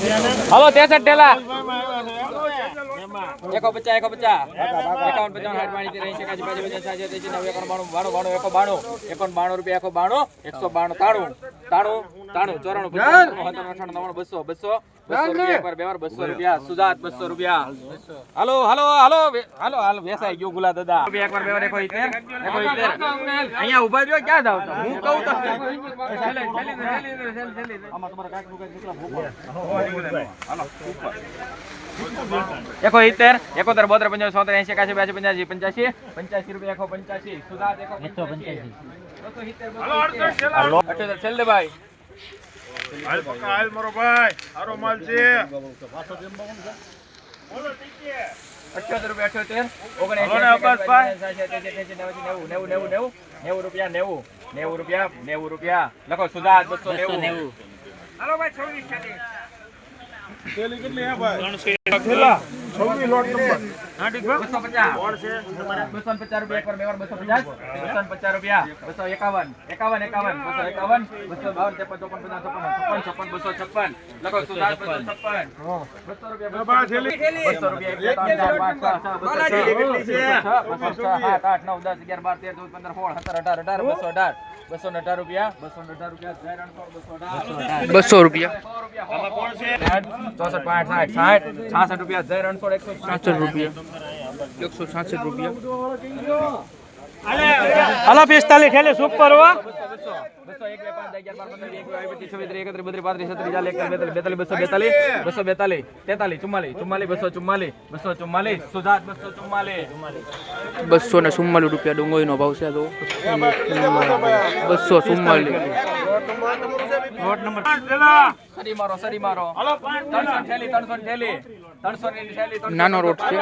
હાલો તેસઠ ટેલા. એકો પચાસ એકો પચાસ. એકાવન, પચાવન, સાઠ પાણી રહી એકાશી બાસી, પચાસ સાજે ત્યાસી નવ એકો બાણું બાણું બાણું એકો બાણું એકો બાણું રૂપિયા, એકો બાણું, એકસો બાણું તાણું તાણું તાણું ચોરાણું અઠાણું નવ્વાણું બસો બસો બસો રૂપિયા એકવાર બે વાર બસો રૂપિયા. સુજાત બસો રૂપિયા. હાલો હાલો હાલો હાલો હાલો વેસાઈ ગયો ગુલા દાદા. રૂપિયા એકવાર બે એકો ઇતેર એકો ઇત્તેર અહીંયા ઊભા રહ્યો ક્યાં જાવ તો હું કહું તો. આમાં તમારા નું. એકો એકોતેર બોતેર પંચાવન સોતેર એસી એકાસી બ્યાસી પંચ્યાસી પંચ્યાસી. પંચ્યાસી રૂપિયા એકો પંચ્યાસી. સુધાર એકો પંચ્યાસી. અઠ્યોતેર, છેલ્લે ભાઈ. હાલ પક્કા હાલ મારો ભાઈ. સારો માલ છે. અઠ્યોતેર રૂપિયા અઠ્યોતેર. હલો નેવું, નેવું, નેવું, નેવું, નેવું, નેવું રૂપિયા નેવું નેવું રૂપિયા નેવું રૂપિયા. લખો સુધાર બસો નેવું. થેલી કેટલી હે ભાઈ 300 થેલા 26 લોટ નંબર હા ઠીક ભાઈ 250 કોણ છે તમારા 250 રૂપિયા એકવાર બેવાર 250 250 રૂપિયા 251 51 51 252 53 54 55 56 56 લખો 256 200 રૂપિયા બાબા થેલી 200 રૂપિયા 1 2 3 4 5 6 7 8 9 10 11 12 13 14 15 16 17 18 18 218 બસો અઢાર રૂપિયા. બસો અઢાર રૂપિયા બસો રૂપિયા. ચોસઠ પાંચ સાઠ સાઠ છાસઠ રૂપિયા જય રણછોડ એકસો છાસઠ રૂપિયા. એકસો છાસઠ રૂપિયા. હાલો પિસ્તાલીસ ઠેલી સુપર વા બસો બેતાલીસ બસો બેતાલીસ બસો બેતાલીસ તેતાલીસ ચુમ્માલીસ ચુમ્માલીસ બસો ચુમ્માલીસ બસો ચુમ્માલીસ સુધાર બસો ચુમ્માલીસ બસો ને ચુમ્માલીસ રૂપિયા ડુંગળીનો ભાવ છે તો. બસો ચુમ્માલીસ. સરી મારો સરી મારો. ત્રણસો ની થેલી ત્રણસો ની નાનો રોટ છે.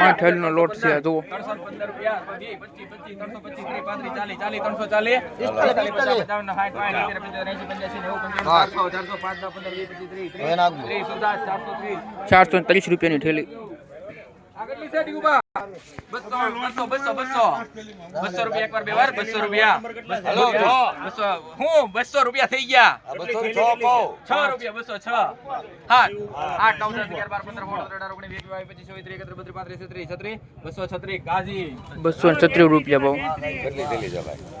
પાંચ થેલીનો લોટ છે આ જુઓ. ચારસો ત્રીસ રૂપિયાની થેલી. આગળની સાઈડ ઊભા. બસો, બસો, બસો, બસો. બસો રૂપિયા એકવાર બે વાર, બસો રૂપિયા. બસો, બસો. હું? બસો રૂપિયા થઈ ગયા. છ રૂપિયા, બસો, છ. સાત, આઠ, નવ, દસ, અગિયાર, બાર, પંદર, સોળ, સત્તર, અઢાર, ઓગણીસ, વીસ, બાવીસ, પચીસ, છવ્વીસ, ત્રીસ, એકત્રીસ, બત્રીસ, પાંત્રીસ, છત્રીસ, છત્રીસ, બસો છત્રીસ, ગાજી. બસો છત્રીસ રૂપિયા રૂપિયા કેટલી છે ભાઈ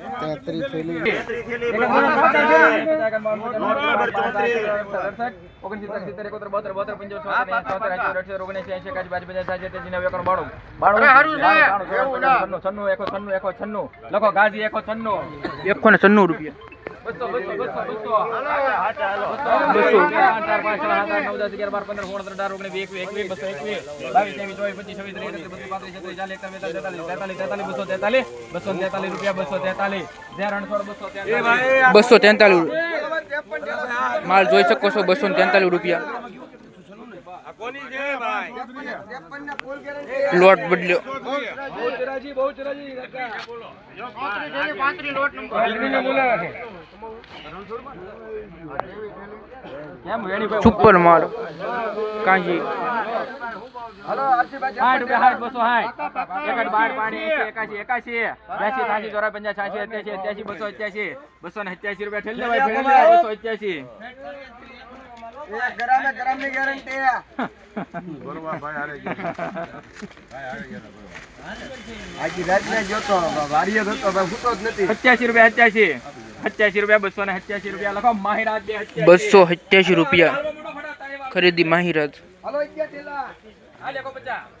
બસો તેતાલીસ જ્યાં ને બસો તેતાલીસ બસો તેતાલીસ માલ જોઈ શકો છો બસો તેતાલીસ રૂપિયા. લોટ બદલ્યો. સુપર માલ કાંજી. સાઠ રૂપિયા સાઠ બસો એકડ બાર પાણી એકાશી એકાશી બ્યાસી ત્યાસી ચોરા પંજા છ્યાસી અત્યાસી અત્યાસી બસો અત્યાસી બસો ને સત્યાસી રૂપિયા ઠેલ લેવાય ઠેલ બસો અત્યાસી બરોબર ગરમની ગેરંટી રૂપિયા સત્યાસી. સત્યાસી રૂપિયા બસો ને સત્યાસી રૂપિયા. લખો માહિરાજ બે સત્યાસી. બસો સત્યાસી રૂપિયા. માહિરાજ. એકો પચાસ રૂપિયા, પંચોતેર પંચોતેર રૂપિયા લખો સુધાર પંચોતેર રૂપિયા ખરીદી માહિરાજ હાલો. એકસો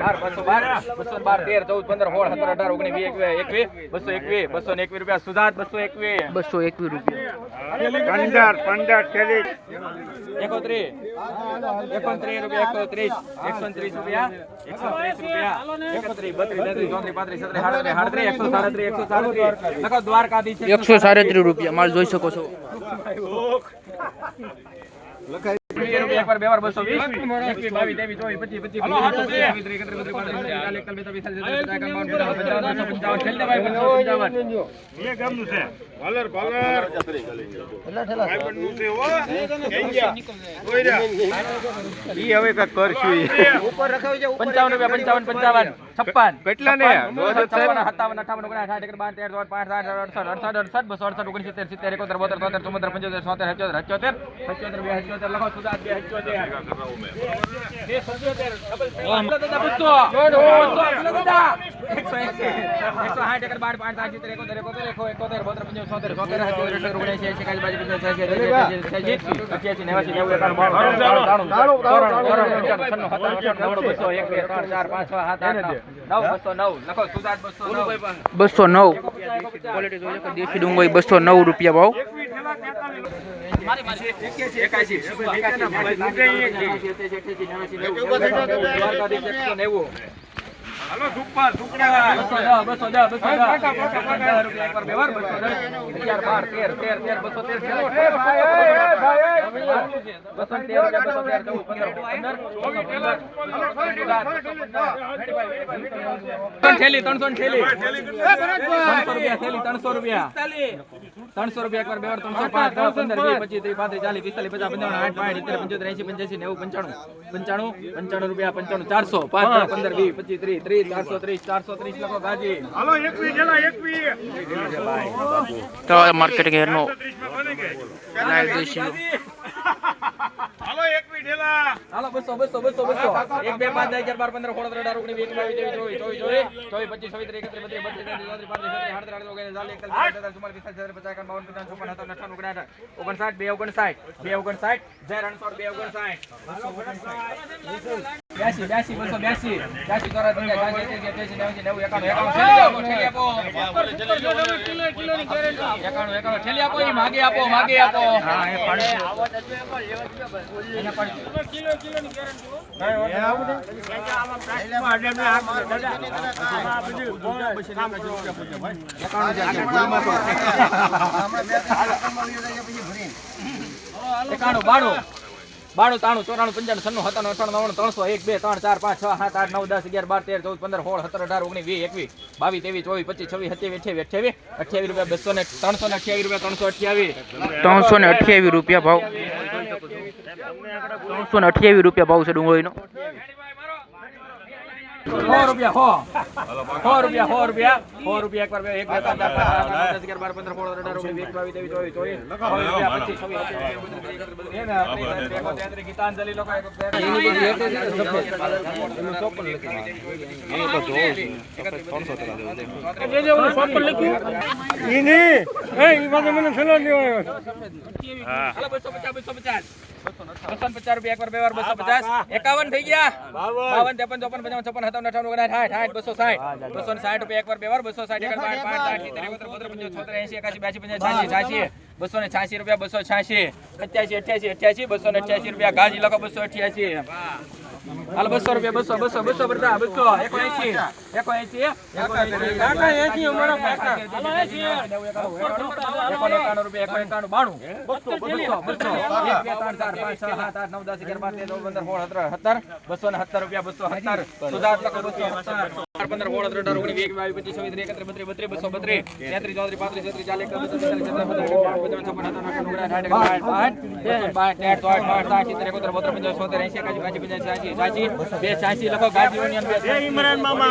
બાર બસો બાર બસો બાર તેર ચૌદ પંદર સોળ સત્તર અઢાર ઓગણીસ વીસ એકવીસ બસો એકવીસ બસો એકવીસ રૂપિયા સુધાત બસો એકવીસ બસો એકવીસ રૂપિયા. પંદર પંદર ચાલીસ એકોત્રીસ એકોત્રીસ રૂપિયા. એકોત્રીસ એકસો ત્રીસ રૂપિયા એકસો ત્રીસ રૂપિયા એકસો સાડત્રીસ રૂપિયા માલ જોઈ શકો છો. વીસ રૂપિયા પર બે વાર બસો વીસ એકવીસ બાવીસ ત્રેવીસ ચોવીસ પચીસ પચીસ ત્રીસ એકત્રીસ એકત્રીસ બત્રીસ પાંત્રીસ છત્રીસ બેતાલીસ પંચાવન પંચાવન છેલ્લે ભાઈ પંચાવન એ ગામનું છે પંચાવન રૂપિયા પંચાવન પંચાવન છપ્પન કેટલા ને સત્તાવન સત્તાવન અઠાવન એકર બાર તેર ચોદ પાંચ સાઠ અડસઠ અડસઠ અડસઠ બસો અડસઠ ઓગણસિત્તેર સિત્તેર એકોતેર બોતેર તોતેર ચુમ્મોતેર પંચોતેર સોતેર સત્યોતેર અઠ્યોતેર પંચોતેર બે અઠ્યોતેર લખો સુધાર બસો નેવું દેશી ડુંગળી બસો નવ રૂપિયા ભાવ એકાશી એકસો નેવું. હલો સુપર સુપડા 210 રૂપિયા ત્રણસો રૂપિયા ઠેલી 300 રૂપિયા 300 રૂપિયા. એક વાર બે વાર 300 5 10 15 20 25 30 35 40 રૂપિયા 95 400 5 15 20 25 30 30 ગાજી ચારસો ત્રીસ ચારસો ત્રીસ લખો ગાજી. હાલો એકવી જલા એકવી. તો માર્કેટ ઘેર નો લાઈવ જોઈશું હાલો એકવી ઢેલા હાલો બસો બસો બસો બસો. એક બે પાંચ દસ હજાર બાર પંદર સોળ ત્રણ અઢાર ઓગણીસ વીસ બાવીસ ત્રેવીસ ચોવીસ ચોવીસ ચોવીસ ચોવીસ પચીસ છવ્વીસ ત્રીસ એકત્રીસ બત્રીસ બત્રીસ ત્રીસ ચોત્રીસ પાંત્રીસ છત્રીસ આડત્રીસ આડત્રીસ ઓગણીસ ચાલીસ એકતાલીસ પચાસ ચુમ્માલીસ પિસ્તાલીસ છત્રીસ પચાસ એકાવન બાવન પંચાવન ચોપન હતા અઠાણું ઓગણસાઠ ઓગણસાઠ બે ઓગણસાઠ બે ઓગણસાઠ જય રણછોડ બે ઓગણસાઠ. બ્યાસી બેસી બસો બેસી. બ્યાસી કરો એસી નેવું નેવું એકાણું એકાણું. ઠેલી આપો એકાણું એકાણું. ઠેલી આપો ઈ માગે આપો માગે આપો. એ એકાણું બાણું. બાણું, તાણું, ચોરાણું, પંચાણું સન્નું સત્તાણું અઠાણું નવ્વાણું, ત્રણસો, એક, બે, ત્રણ, ચાર, પાંચ, છ, સાત, આઠ, નવ, દસ, અગિયાર, બાર, તેર, ચૌદ, પંદર, સોળ, સત્તર, અઢાર, ઓગણીસ, વીસ, એકવીસ, બાવીસ, ત્રેવીસ, ચોવીસ, પચીસ, છવ્વીસ, સત્યાવીસ, અઠ્યાવીસ અઠ્યાવીસ અઠ્યાવીસ રૂપિયા બસો ને ત્રણસો ને અઠ્યાવીસ રૂપિયા, ત્રણસો અઠ્યાવીસ. ત્રણસો ને અઠ્યાવીસ રૂપિયા ભાવ. ત્રણસો ને અઠ્યાવીસ રૂપિયા ભાવ છે ડુંગળીનો. સો રૂપિયા સો. સો રૂપિયા સો રૂપિયા. સો રૂપિયા એકવાર બે એક બે ત્રણ ચાર પાંચ દસ અગિયાર બાર પંદર સોળ અઢાર ઓગણીસ વીસ બાવીસ ત્રેવીસ ચોવીસ ચોવીસ. ચોવીસ રૂપિયા પચીસ છવ્વીસ લોકો એક બે હાલો, બસો પચાસ, બસો પચાસ. બસો પચાસ રૂપિયા એકવાર બે વાર બસો પચાસ. એકાવન થઈ ગયા. બાવન. ત્રેપન ચોપન પંચાવન છપ્પન સત્તાવન અઠાવન ઓગણસાઠ. સાઠ સાઠ બસો સાઠ. બસો સાઠ રૂપિયા એકવાર બે વાર બસો સાઠ એકર પાંચ પાંચ સાઠ સિત્તેર એકોતેર બોતેર પંચોતેર છોતેર એંસી એકાસી બ્યાસી પંચાસી છ્યાસી છ્યાસી. બસો ને છ્યાસી રૂપિયા બસો છ્યાસી. અઠ્યાસી અઠ્યાસી અઠ્યાસી બસો ને અઠ્યાસી રૂપિયા. ગાજી લખો બસો અઠ્યાસી. હાલ બસો રૂપિયા બસો બસો બસો બધા બસો એકો એસી એકો એસી એકાણું રૂપિયા એકો એકાણું બાણું બસો બસો બસો એક બે ત્રણ ચાર પાંચ છ સાત આઠ નવ દસ અગિયાર બાર તેર ચૌદ પંદર સોળ સત્તર સત્તર બસો ને સત્તર રૂપિયા બસો સત્તર સુધાર લખો બસો સત્તર પંદર સોળ સત્તર અઢાર ઓગણીસ વીસ બાવીસ પચીસ છવ્વીસ ત્રીસ એકત્રીસ બત્રીસ બત્રીસ બસો બત્રીસ તેત્રીસ ચોત્રીસ પાંત્રીસ છત્રીસ ચાલીસ તેતાલીસ ચુમ્માલીસ પંચાવન છપ્પન સત્તાવન અઠ્ઠાવન ઓગણસાઠ સાઠ બાસઠ તેર ચોસઠ પાંસઠ સાઠ સિત્તેર એકોતેર બોતેર પંચાવન છોતેર એંશી એકાશી બાસી પંચાસી છ્યાસી છ્યાસી બે છ્યાસી લખો ગાડી અંદર. ઇમરાન મામા.